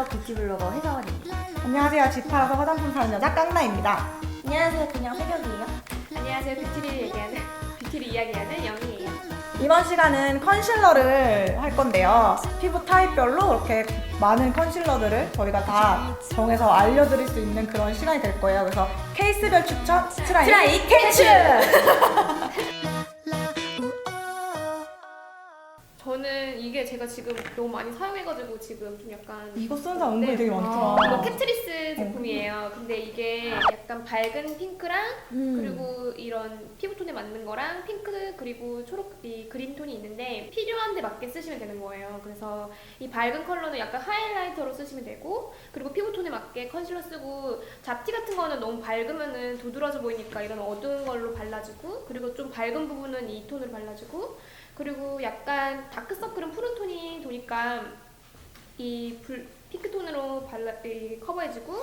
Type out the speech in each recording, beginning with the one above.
안녕하세요. 뷰티 블로거 회사원입니다. 안녕하세요. 집 팔아서 화장품 사는 여자 깡나입니다. 안녕하세요. 그냥 회견이에요. 안녕하세요. 뷰티를 얘기하는 뷰티를 이야기하는 영희예요. 이번 시간은 컨실러를 할 건데요. 피부 타입별로 이렇게 많은 컨실러들을 저희가 다 정해서 알려드릴 수 있는 그런 시간이 될 거예요. 그래서 케이스별 추천 트라이, 트라이 캐치! 제가 지금 너무 많이 사용해가지고 지금 좀 약간 이거 쓰는 사람 은근히 네. 되게 이거 많더라. 캐트리스 제품이에요. 근데 이게 약간 밝은 핑크랑 음. 그리고 이런 피부톤에 맞는 거랑 핑크 그리고 초록 이 그린 톤이 있는데 필요한 데 맞게 쓰시면 되는 거예요. 그래서 이 밝은 컬러는 약간 하이라이터로 쓰시면 되고 그리고 피부톤에 맞게 컨실러 쓰고 잡티 같은 거는 너무 밝으면은 도드라져 보이니까 이런 어두운 걸로 발라주고 그리고 좀 밝은 부분은 이 톤으로 발라주고 그리고 약간 다크서클은 푸른 톤이 도니까 이 불, 핑크 톤으로 발라 이 커버해주고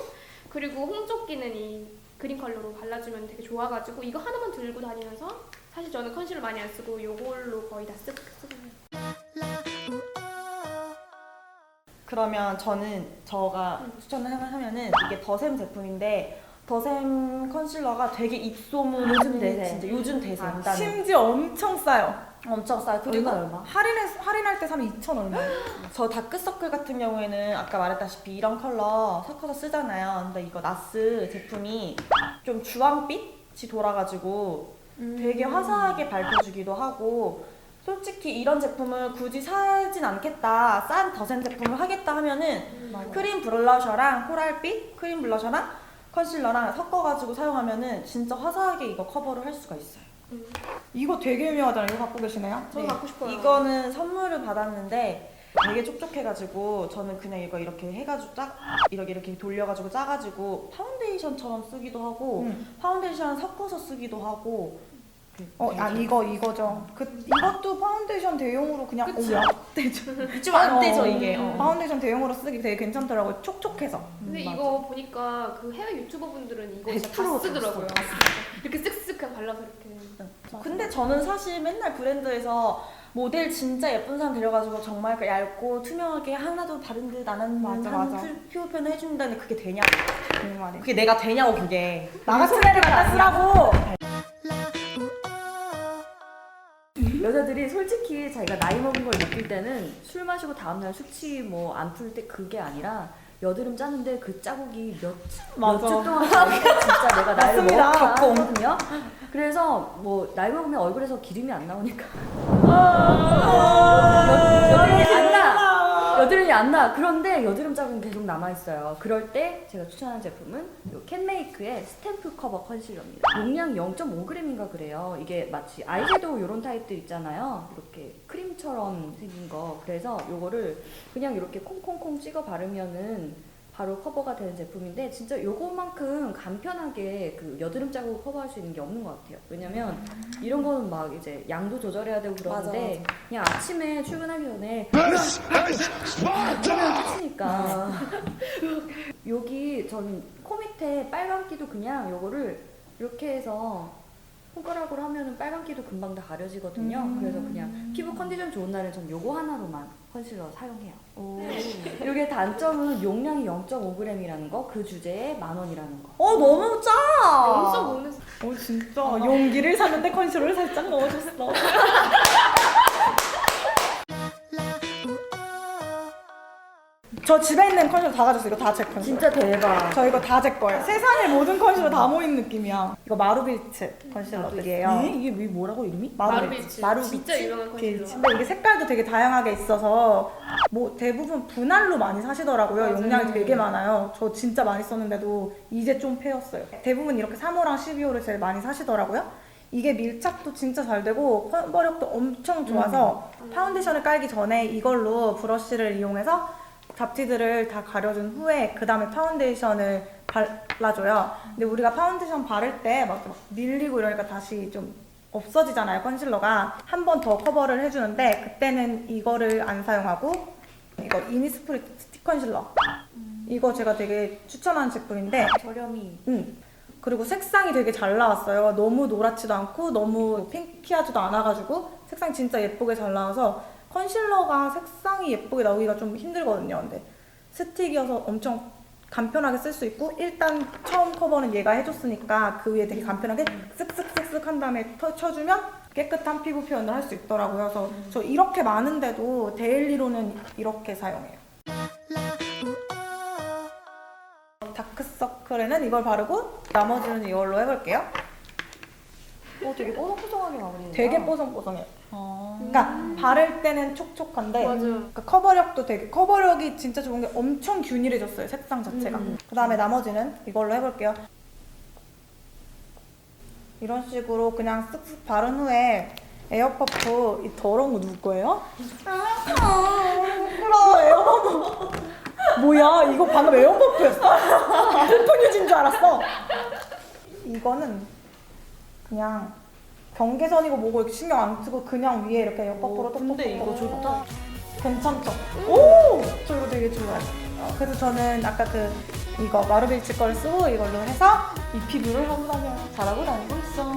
그리고 홍조끼는 이 그린 컬러로 발라주면 되게 좋아가지고 이거 하나만 들고 다니면서 사실 저는 컨실러 많이 안 쓰고 요걸로 거의 다 쓰, 쓰거든요. 그러면 저는 저가 추천을 하면은 이게 더샘 제품인데 더샘 컨실러가 되게 입소문 요즘 대세. 진짜 요즘 대세 아, 심지어 엄청 싸요. 엄청 싸요. 그리고 얼마 얼마? 할인해, 할인할 때 사면 2천 얼마. 저 다크서클 같은 경우에는 아까 말했다시피 이런 컬러 섞어서 쓰잖아요. 근데 이거 나스 제품이 좀 주황빛이 돌아가지고 되게 화사하게 밝혀주기도 하고 솔직히 이런 제품을 굳이 사진 않겠다 싼 더센 제품을 하겠다 하면은 크림 블러셔랑 코랄빛 크림 블러셔랑 컨실러랑 섞어가지고 사용하면은 진짜 화사하게 이거 커버를 할 수가 있어요. 이거 되게 유명하잖아요. 이거 갖고 계시네요? 저도 갖고 싶어요. 이거는 선물을 받았는데 되게 촉촉해가지고 저는 그냥 이거 이렇게 해가지고 짜 이렇게 이렇게 돌려가지고 짜가지고 파운데이션처럼 쓰기도 하고 음. 파운데이션 섞어서 쓰기도 하고 어, 아니 이거 이거죠. 그 이것도 파운데이션 대용으로 그냥 그치? 오, 야, 대죠. 좀안 되죠 어, 이게 어. 파운데이션 대용으로 쓰기 되게 괜찮더라고요. 촉촉해서. 근데 맞아. 이거 보니까 그 해외 유튜버 분들은 이거 진짜 다100% 쓰더라고요. 다 이렇게 쓱쓱 발라서 이렇게. 근데 저는 사실 맨날 브랜드에서 모델 진짜 예쁜 사람 데려가지고 정말 그 얇고 투명하게 하나도 다른 듯안 하는 맞아, 한 맞아. 피- 피부 표현을 해준다는데 그게 되냐? 그 말이. 그게 내가 되냐고 그게. 나 같은 애를 갖다 쓰라고. 여자들이 솔직히 자기가 나이 먹은 걸 느낄 때는 술 마시고 다음날 숙취 뭐 안 풀 때 그게 아니라 여드름 짜는데 그 자국이 몇 맞아. 몇주 동안 진짜 내가 나이를 맞습니다. 하거든요. 그래서 뭐 나이 먹으면 얼굴에서 기름이 안 나오니까 여드름이 안 나. 여드름이 안 나. 그런데 여드름 자국은 계속 남아 있어요. 그럴 때 제가 추천하는 제품은 요 캔메이크의 스탬프 커버 컨실러입니다. 용량 0.5g인가 그래요. 이게 마치 아이섀도우 이런 타입들 있잖아요. 이렇게 크림처럼 생긴 거. 그래서 요거를 그냥 이렇게 콩콩콩 찍어 바르면은 바로 커버가 되는 제품인데 진짜 요것만큼 간편하게 그 여드름 자국 커버할 수 있는 게 없는 것 같아요. 왜냐면 이런 거는 막 이제 양도 조절해야 되고 그러는데 그냥 아침에 출근하기 전에 하면 끝이니까 여기 저는 코 밑에 빨간 기도 그냥 요거를 이렇게 해서 손가락으로 하면은 빨간기도 금방 다 가려지거든요. 그래서 그냥 피부 컨디션 좋은 날은 전 요거 하나로만 컨실러 사용해요. 이게 단점은 용량이 0.5g이라는 거, 그 주제에 만 원이라는 거. 어 너무 짜. 엄청 먹는 어 진짜 용기를 샀는데 컨실러를 살짝 넣어줬어. 저 집에 있는 컨실러 다 가졌어요. 이거 다 제 컨실러. 진짜 대박. 저 이거 다 제 거예요. 세상의 모든 컨실러 다 모인 느낌이야. 이거 마루비츠 컨실러들이에요. 네? 이게 왜 뭐라고 이름이? 마루비츠. 마루비츠. 진짜 유명한 컨실러. 근데 이게 색깔도 되게 다양하게 있어서 뭐 대부분 분할로 많이 사시더라고요. 맞아요. 용량이 되게 많아요. 저 진짜 많이 썼는데도 이제 좀 패였어요. 대부분 이렇게 3호랑 12호를 제일 많이 사시더라고요. 이게 밀착도 진짜 잘 되고 커버력도 엄청 좋아서 파운데이션을 깔기 전에 이걸로 브러쉬를 이용해서 잡티들을 다 가려준 후에 그 다음에 파운데이션을 발라줘요. 근데 우리가 파운데이션 바를 때 막 밀리고 이러니까 다시 좀 없어지잖아요 컨실러가 한 번 더 커버를 해주는데 그때는 이거를 안 사용하고 이거 이니스프리 스틱 컨실러 이거 제가 되게 추천하는 제품인데 저렴이. 음. 그리고 색상이 되게 잘 나왔어요 너무 노랗지도 않고 너무 핑키하지도 않아가지고 색상이 진짜 예쁘게 잘 나와서 컨실러가 색상이 예쁘게 나오기가 좀 힘들거든요 근데 스틱이어서 엄청 간편하게 쓸 수 있고 일단 처음 커버는 얘가 해줬으니까 그 위에 되게 간편하게 쓱쓱쓱쓱 한 다음에 터- 쳐주면 깨끗한 피부 표현을 할 수 있더라고요. 그래서 저 이렇게 많은데도 데일리로는 이렇게 사용해요. 다크서클에는 이걸 바르고 나머지는 이걸로 해볼게요. 어, 되게 뽀송뽀송하게 마무리네요. 되게 뽀송뽀송해요. 그러니까 바를 때는 촉촉한데 맞아. 그러니까 커버력도 되게 커버력이 진짜 좋은 게 엄청 균일해졌어요 색상 자체가. 음. 그다음에 나머지는 이걸로 해볼게요. 이런 식으로 그냥 쓱쓱 바른 후에 에어퍼프 이 더러운 거 누구 거예요? 아, 부끄러워 에어퍼프. 뭐야 이거 방금 에어퍼프였어? 핸폰 유진 줄 알았어. 이거는 그냥 경계선이고 뭐고 이렇게 신경 안 쓰고 그냥 위에 이렇게 에어퍼프로 근데 이거 좋다. 괜찮죠? 오! 저 이거 되게 좋아요. 어, 그래서 저는 아까 그 이거 마르빌치 걸 쓰고 이걸로 해서 이 피부를 하고. 잘하고 다니고 있어.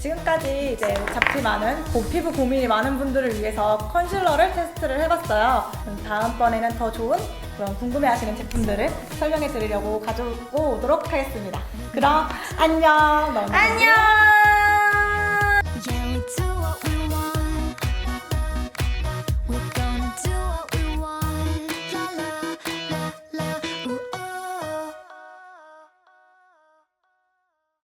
지금까지 이제 잡티 많은 고- 피부 고민이 많은 분들을 위해서 컨실러를 테스트를 해봤어요. 그럼 다음번에는 더 좋은 그런 궁금해하시는 제품들을 설명해 드리려고 가지고 오도록 하겠습니다. 그럼 안녕. 안녕.